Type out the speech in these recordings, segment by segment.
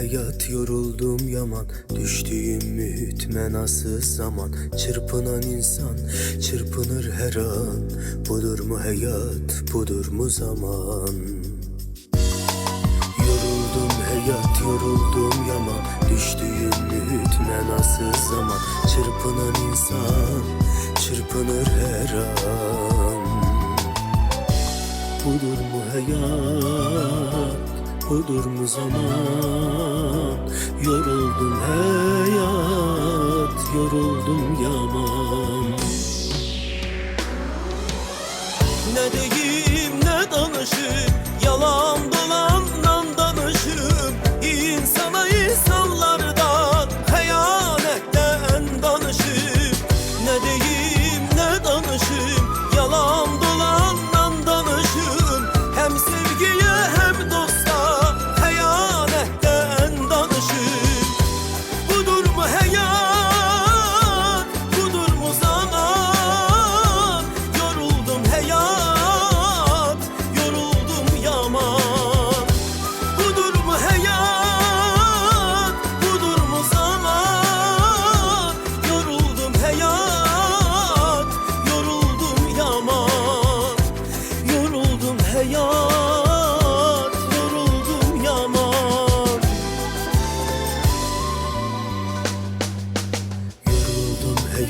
hayat yoruldum yaman. Düştüğüm mütmenasız zaman. Çırpınan insan çırpınır her an. Budur mu hayat budur mu zaman? Yoruldum hayat yoruldum yaman. Düştüğüm mütmenasız zaman. Çırpınan insan çırpınır her an. Budur mu hayat Budur mu zaman Yoruldum hayat Yoruldum yaman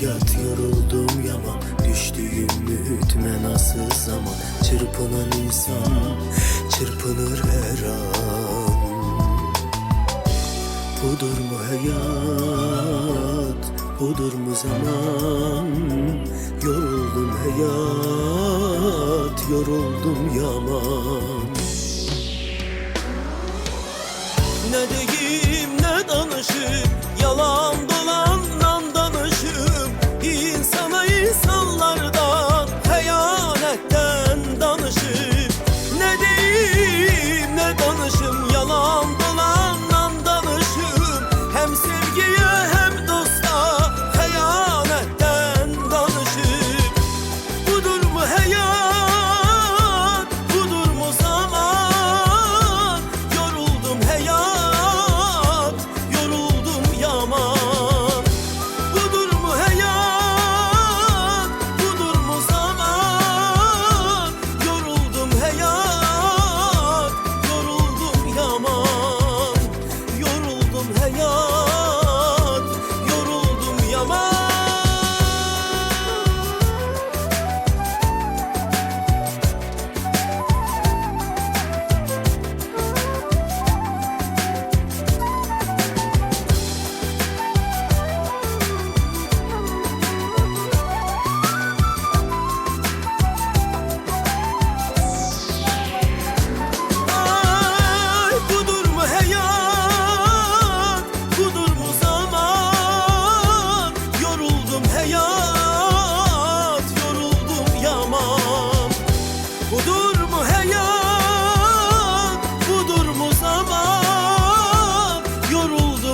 hayat yoruldum yaman Düştüğüm mütmenasız zaman? Çırpınan insan çırpınır her an. Budur mu hayat budur mu zaman? Yoruldum hayat yoruldum yaman. Ne deyim ne danışım Yalan dolandan yoruldum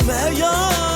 hayat, budur